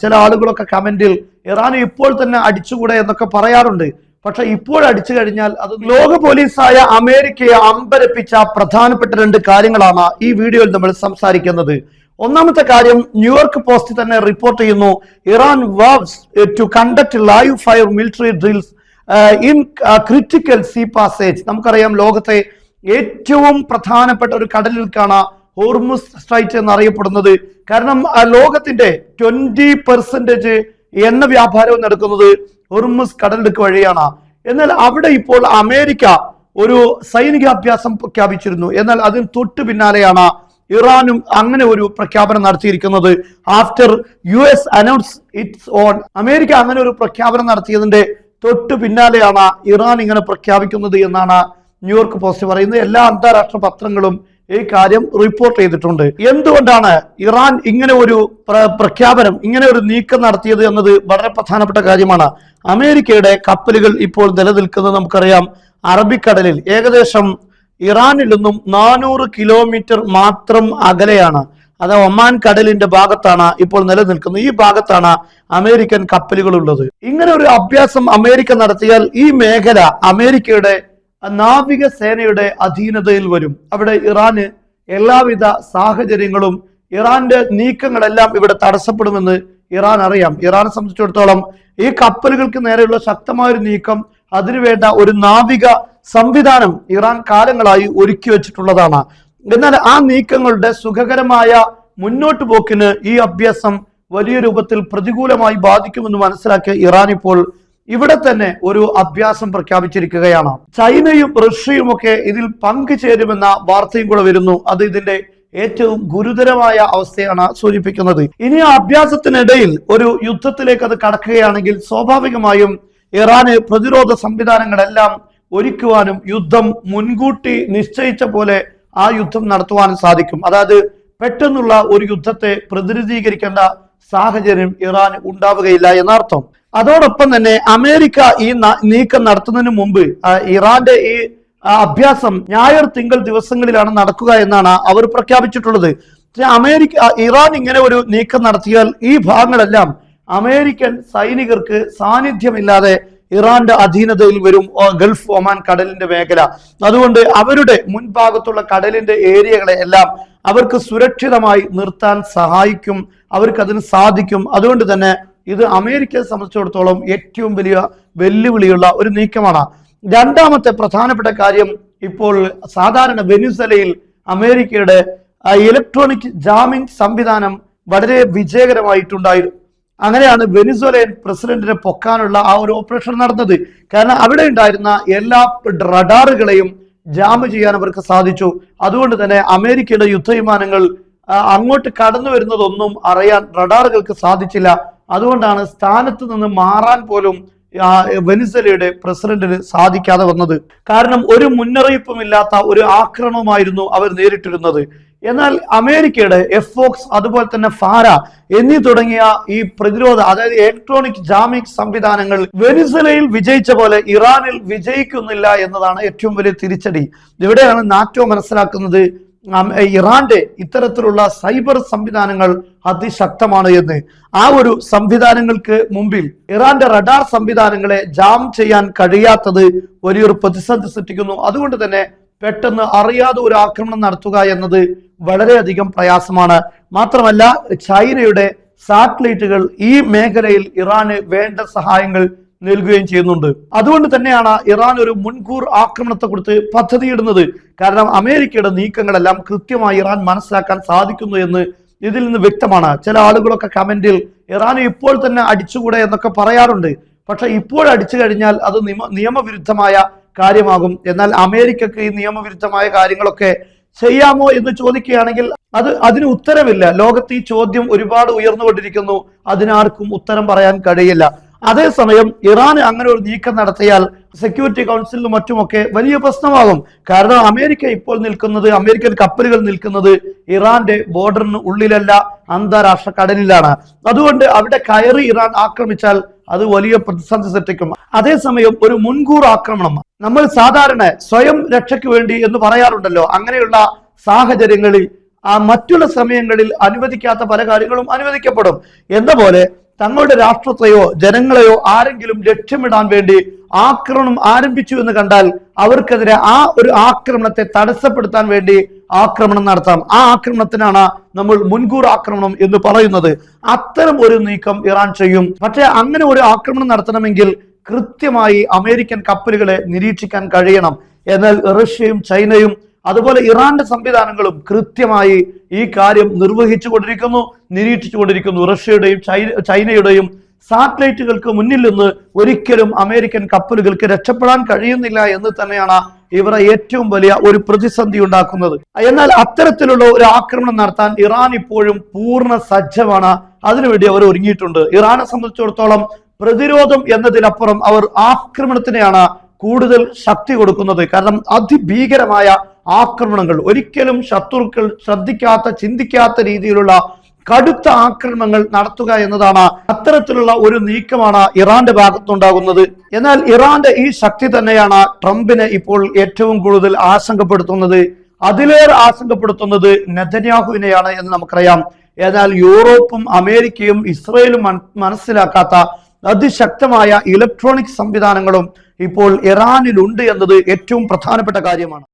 ചില ആളുകളൊക്കെ കമന്റിൽ ഇറാൻ ഇപ്പോൾ തന്നെ അടിച്ചുകൂടെ എന്നൊക്കെ പറയാറുണ്ട്. പക്ഷെ ഇപ്പോൾ അടിച്ചു കഴിഞ്ഞാൽ അത് ലോക പോലീസായ അമേരിക്കയെ അമ്പരപ്പിച്ച പ്രധാനപ്പെട്ട രണ്ട് കാര്യങ്ങളാണ് ഈ വീഡിയോയിൽ നമ്മൾ സംസാരിക്കുന്നത്. ഒന്നാമത്തെ കാര്യം ന്യൂയോർക്ക് പോസ്റ്റ് തന്നെ റിപ്പോർട്ട് ചെയ്യുന്നു Iran vows to conduct live fire military drills in critical sea passage. നമുക്കറിയാം ലോകത്തെ ഏറ്റവും പ്രധാനപ്പെട്ട ഒരു കടലിൽക്കാണ് ഹോർമുസ് സ്ട്രൈറ്റ് എന്നറിയപ്പെടുന്നത്. കാരണം ലോകത്തിന്റെ ട്വന്റി പെർസെന്റേജ് എണ്ണ വ്യാപാരവും നടക്കുന്നത് ഹോർമുസ് കടലിടുക്ക് വഴിയാണ്. എന്നാൽ അവിടെ ഇപ്പോൾ അമേരിക്ക ഒരു സൈനികാഭ്യാസം പ്രഖ്യാപിച്ചിരുന്നു. എന്നാൽ അതിന് തൊട്ടു പിന്നാലെയാണ് ഇറാനും അങ്ങനെ ഒരു പ്രഖ്യാപനം നടത്തിയിരിക്കുന്നത്. After U S announce it's on. America അങ്ങനെ ഒരു പ്രഖ്യാപനം നടത്തിയതിന്റെ തൊട്ടു പിന്നാലെയാണ് ഇറാൻ ഇങ്ങനെ പ്രഖ്യാപിക്കുന്നത് എന്നാണ് ന്യൂയോർക്ക് പോസ്റ്റ് പറയുന്നത്. എല്ലാ അന്താരാഷ്ട്ര പത്രങ്ങളും ഈ കാര്യം റിപ്പോർട്ട് ചെയ്തിട്ടുണ്ട്. എന്തുകൊണ്ടാണ് ഇറാൻ ഇങ്ങനെ ഒരു പ്രഖ്യാപനം ഇങ്ങനെ ഒരു നീക്കം നടത്തിയത് എന്നത് വളരെ പ്രധാനപ്പെട്ട കാര്യമാണ്. അമേരിക്കയുടെ കപ്പലുകൾ ഇപ്പോൾ നിലനിൽക്കുന്നത് നമുക്കറിയാം. അറബിക്കടലിൽ ഏകദേശം ഇറാനിൽ നിന്നും നാനൂറ് കിലോമീറ്റർ മാത്രം അകലെയാണ്. അത് ഒമാൻ കടലിന്റെ ഭാഗത്താണ് ഇപ്പോൾ നിലനിൽക്കുന്നത്. ഈ ഭാഗത്താണ് അമേരിക്കൻ കപ്പലുകൾ ഉള്ളത്. ഇങ്ങനെ ഒരു അഭ്യാസം അമേരിക്ക നടത്തിയാൽ ഈ മേഖല അമേരിക്കയുടെ നാവിക സേനയുടെ അധീനതയിൽ വരും. അവിടെ ഇറാന് എല്ലാവിധ സാഹചര്യങ്ങളും ഇറാന്റെ നീക്കങ്ങളെല്ലാം ഇവിടെ തടസ്സപ്പെടുമെന്ന് ഇറാൻ അറിയാം. ഇറാനെ സംബന്ധിച്ചിടത്തോളം ഈ കപ്പലുകൾക്ക് നേരെയുള്ള ശക്തമായ ഒരു നീക്കം അതിനുവേണ്ട ഒരു നാവിക സംവിധാനം ഇറാൻ കാലങ്ങളായി ഒരുക്കി വെച്ചിട്ടുള്ളതാണ്. എന്നാൽ ആ നീക്കങ്ങളുടെ സുഖകരമായ മുന്നോട്ടു പോക്കിന് ഈ അഭ്യാസം വലിയ രൂപത്തിൽ പ്രതികൂലമായി ബാധിക്കുമെന്ന് മനസ്സിലാക്കിയ ഇറാൻ ഇപ്പോൾ ഇവിടെ തന്നെ ഒരു അഭ്യാസം പ്രഖ്യാപിച്ചിരിക്കുകയാണ്. ചൈനയും റഷ്യയും ഒക്കെ ഇതിൽ പങ്കുചേരുമെന്ന വാർത്തയും കൂടെ വരുന്നു. അത് ഇതിന്റെ ഏറ്റവും ഗുരുതരമായ അവസ്ഥയാണ് സൂചിപ്പിക്കുന്നത്. ഇനി ആ അഭ്യാസത്തിനിടയിൽ ഒരു യുദ്ധത്തിലേക്ക് അത് കടക്കുകയാണെങ്കിൽ സ്വാഭാവികമായും ഇറാന് പ്രതിരോധ സംവിധാനങ്ങളെല്ലാം ഒരുക്കുവാനും യുദ്ധം മുൻകൂട്ടി നിശ്ചയിച്ച പോലെ ആ യുദ്ധം നടത്തുവാനും സാധിക്കും. അതായത് പെട്ടെന്നുള്ള ഒരു യുദ്ധത്തെ പ്രതിനിധീകരിക്കേണ്ട സാഹചര്യം ഇറാൻ ഉണ്ടാവുകയില്ല എന്നർത്ഥം. അതോടൊപ്പം തന്നെ അമേരിക്ക ഈ നീക്കം നടത്തുന്നതിന് മുമ്പ് ഇറാന്റെ ഈ അഭ്യാസം ഞായർ തിങ്കൾ ദിവസങ്ങളിലാണ് നടക്കുക എന്നാണ് അവർ പ്രഖ്യാപിച്ചിട്ടുള്ളത്. അമേരിക്ക ഇറാൻ ഇങ്ങനെ ഒരു നീക്കം നടത്തിയാൽ ഈ ഭാഗങ്ങളെല്ലാം അമേരിക്കൻ സൈനികർക്ക് സാന്നിധ്യമില്ലാതെ ഇറാന്റെ അധീനതയിൽ വരും ഗൾഫ് ഒമാൻ കടലിന്റെ മേഖല. അതുകൊണ്ട് അവരുടെ മുൻഭാഗത്തുള്ള കടലിന്റെ ഏരിയകളെ എല്ലാം അവർക്ക് സുരക്ഷിതമായി നിർത്താൻ സഹായിക്കും അവർക്ക് അതിന് സാധിക്കും. അതുകൊണ്ട് തന്നെ ഇത് അമേരിക്കയെ സംബന്ധിച്ചിടത്തോളം ഏറ്റവും വലിയ വെല്ലുവിളിയുള്ള ഒരു നീക്കമാണ്. രണ്ടാമത്തെ പ്രധാനപ്പെട്ട കാര്യം ഇപ്പോൾ സാധാരണ വെനിസലയിൽ അമേരിക്കയുടെ ഇലക്ട്രോണിക് ജാമിംഗ് സംവിധാനം വളരെ വിജയകരമായിട്ടുണ്ടായിരുന്നു അങ്ങനെയാണ് വെനിസ്വലയൻ പ്രസിഡന്റിനെ പൊക്കാനുള്ള ആ ഒരു ഓപ്പറേഷൻ നടന്നത്. കാരണം അവിടെ ഉണ്ടായിരുന്ന എല്ലാ റഡാറുകളെയും ജാം ചെയ്യാൻ അവർക്ക് സാധിച്ചു. അതുകൊണ്ട് തന്നെ അമേരിക്കയുടെ യുദ്ധവിമാനങ്ങൾ അങ്ങോട്ട് കടന്നു വരുന്നതൊന്നും അറിയാൻ റഡാറുകൾക്ക് സാധിച്ചില്ല. അതുകൊണ്ടാണ് സ്ഥാനത്ത് നിന്ന് മാറാൻ പോലും വെനിസലയുടെ പ്രസിഡന്റിന് സാധിക്കാതെ വന്നത്. കാരണം ഒരു മുന്നറിയിപ്പുമില്ലാത്ത ഒരു ആക്രമണമായിരുന്നു അവർ നേരിട്ടിരുന്നത്. എന്നാൽ അമേരിക്കയുടെ എഫോക്സ് അതുപോലെ തന്നെ ഫാര എന്നീ തുടങ്ങിയ ഈ പ്രതിരോധ അതായത് ഇലക്ട്രോണിക് ജാമിക് സംവിധാനങ്ങൾ വെനിസലയിൽ വിജയിച്ച പോലെ ഇറാനിൽ വിജയിക്കുന്നില്ല എന്നതാണ് ഏറ്റവും വലിയ തിരിച്ചടി. ഇവിടെയാണ് നാറ്റോ മനസ്സിലാക്കുന്നത് ഇറാന്റെ ഇത്തരത്തിലുള്ള സൈബർ സംവിധാനങ്ങൾ അതിശക്തമാണ് എന്ന്. ആ ഒരു സംവിധാനങ്ങൾക്ക് മുമ്പിൽ ഇറാന്റെ റഡാർ സംവിധാനങ്ങളെ ജാം ചെയ്യാൻ കഴിയാത്തത് വലിയൊരു പ്രതിസന്ധി സൃഷ്ടിക്കുന്നു. അതുകൊണ്ട് തന്നെ പെട്ടെന്ന് അറിയാതെ ഒരു ആക്രമണം നടത്തുക എന്നത് വളരെയധികം പ്രയാസമാണ്. മാത്രമല്ല ചൈനയുടെ സാറ്റലൈറ്റുകൾ ഈ മേഖലയിൽ ഇറാന് വേണ്ട സഹായങ്ങൾ നൽകുകയും ചെയ്യുന്നുണ്ട്. അതുകൊണ്ട് തന്നെയാണ് ഇറാൻ ഒരു മുൻകൂർ ആക്രമണത്തെ കുറിച്ച് പദ്ധതിയിടുന്നത്. കാരണം അമേരിക്കയുടെ നീക്കങ്ങളെല്ലാം കൃത്യമായി ഇറാൻ മനസ്സിലാക്കാൻ സാധിക്കുന്നു എന്ന് ഇതിൽ നിന്ന് വ്യക്തമാണ്. ചില ആളുകളൊക്കെ കമന്റിൽ ഇറാൻ ഇപ്പോൾ തന്നെ അടിച്ചുകൂടെ എന്നൊക്കെ പറയാറുണ്ട്. പക്ഷെ ഇപ്പോൾ അടിച്ചു കഴിഞ്ഞാൽ അത് നിയമ നിയമവിരുദ്ധമായ കാര്യമാകും. എന്നാൽ അമേരിക്കക്ക് ഈ നിയമവിരുദ്ധമായ കാര്യങ്ങളൊക്കെ ചെയ്യാമോ എന്ന് ചോദിക്കുകയാണെങ്കിൽ അത് അതിന് ഉത്തരമില്ല. ലോകത്ത് ഈ ചോദ്യം ഒരുപാട് ഉയർന്നുകൊണ്ടിരിക്കുന്നു. അതിനാർക്കും ഉത്തരം പറയാൻ കഴിയില്ല. അതേസമയം ഇറാൻ അങ്ങനെ ഒരു നീക്കം നടത്തിയാൽ സെക്യൂരിറ്റി കൗൺസിലും മറ്റുമൊക്കെ വലിയ പ്രശ്നമാകും. കാരണം അമേരിക്ക ഇപ്പോൾ നിൽക്കുന്നത് അമേരിക്കൻ കപ്പലുകൾ നിൽക്കുന്നത് ഇറാന്റെ ബോർഡറിന് ഉള്ളിലല്ല അന്താരാഷ്ട്ര കടലിലാണ്. അതുകൊണ്ട് അവിടെ കയറി ഇറാൻ ആക്രമിച്ചാൽ അത് വലിയ പ്രതിസന്ധി സൃഷ്ടിക്കും. അതേസമയം ഒരു മുൻകൂർ ആക്രമണം. നമ്മൾ സാധാരണ സ്വയം രക്ഷയ്ക്ക് വേണ്ടി എന്ന് പറയാറുണ്ടല്ലോ. അങ്ങനെയുള്ള സാഹചര്യങ്ങളിൽ ആ മറ്റുള്ള സമയങ്ങളിൽ അനുവദിക്കാത്ത പല കാര്യങ്ങളും അനുവദിക്കപ്പെടും. എന്ന പോലെ തങ്ങളുടെ രാഷ്ട്രത്തെയോ ജനങ്ങളെയോ ആരെങ്കിലും ലക്ഷ്യമിടാൻ വേണ്ടി ആക്രമണം ആരംഭിച്ചു എന്ന് കണ്ടാൽ അവർക്കെതിരെ ആ ഒരു ആക്രമണത്തെ തടസ്സപ്പെടുത്താൻ വേണ്ടി ആക്രമണം നടത്താം. ആ ആക്രമണത്തിനാണ് നമ്മൾ മുൻകൂർ ആക്രമണം എന്ന് പറയുന്നത്. അത്തരം ഒരു നീക്കം ഇറാൻ ചെയ്യും. പക്ഷേ അങ്ങനെ ഒരു ആക്രമണം നടത്തണമെങ്കിൽ കൃത്യമായി അമേരിക്കൻ കപ്പലുകളെ നിരീക്ഷിക്കാൻ കഴിയണം. എന്നാൽ റഷ്യയും ചൈനയും അതുപോലെ ഇറാന്റെ സംവിധാനങ്ങളും കൃത്യമായി ഈ കാര്യം നിർവഹിച്ചു കൊണ്ടിരിക്കുന്നു നിരീക്ഷിച്ചു കൊണ്ടിരിക്കുന്നു റഷ്യയുടെയും ചൈനയുടെയും സാറ്റലൈറ്റുകൾക്ക് മുന്നിൽ നിന്ന് ഒരിക്കലും അമേരിക്കൻ കപ്പലുകൾക്ക് രക്ഷപ്പെടാൻ കഴിയുന്നില്ല എന്ന് തന്നെയാണ് ഇവരെ ഏറ്റവും വലിയ ഒരു പ്രതിസന്ധി ഉണ്ടാക്കുന്നത്. എന്നാൽ അത്തരത്തിലുള്ള ഒരു ആക്രമണം നടത്താൻ ഇറാൻ ഇപ്പോഴും പൂർണ സജ്ജമാണ്. അതിനുവേണ്ടി അവർ ഒരുങ്ങിയിട്ടുണ്ട്. ഇറാനെ സംബന്ധിച്ചിടത്തോളം പ്രതിരോധം എന്നതിനപ്പുറം അവർ ആക്രമണത്തിനെയാണ് കൂടുതൽ ശക്തി കൊടുക്കുന്നത്. കാരണം അതിഭീകരമായ ആക്രമണങ്ങൾ. ഒരിക്കലും ശത്രുക്കൾ ശ്രദ്ധിക്കാത്ത ചിന്തിക്കാത്ത രീതിയിലുള്ള കടുത്ത ആക്രമണങ്ങൾ നടത്തുക എന്നതാണ് അത്തരത്തിലുള്ള ഒരു നീക്കമാണ് ഇറാന്റെ ഭാഗത്തുണ്ടാകുന്നത്. എന്നാൽ ഇറാന്റെ ഈ ശക്തി തന്നെയാണ് ട്രംപിനെ ഇപ്പോൾ ഏറ്റവും കൂടുതൽ ആശങ്കപ്പെടുത്തുന്നത്. അതിലേറെ ആശങ്കപ്പെടുത്തുന്നത് നെതന്യാഹുവിനെയാണ് എന്ന് നമുക്കറിയാം. എന്നാൽ യൂറോപ്പും അമേരിക്കയും ഇസ്രയേലും മനസ്സിലാക്കാത്ത അതിശക്തമായ ഇലക്ട്രോണിക് സംവിധാനങ്ങളും ഇപ്പോൾ ഇറാനിലുണ്ട് എന്നത് ഏറ്റവും പ്രധാനപ്പെട്ട കാര്യമാണ്.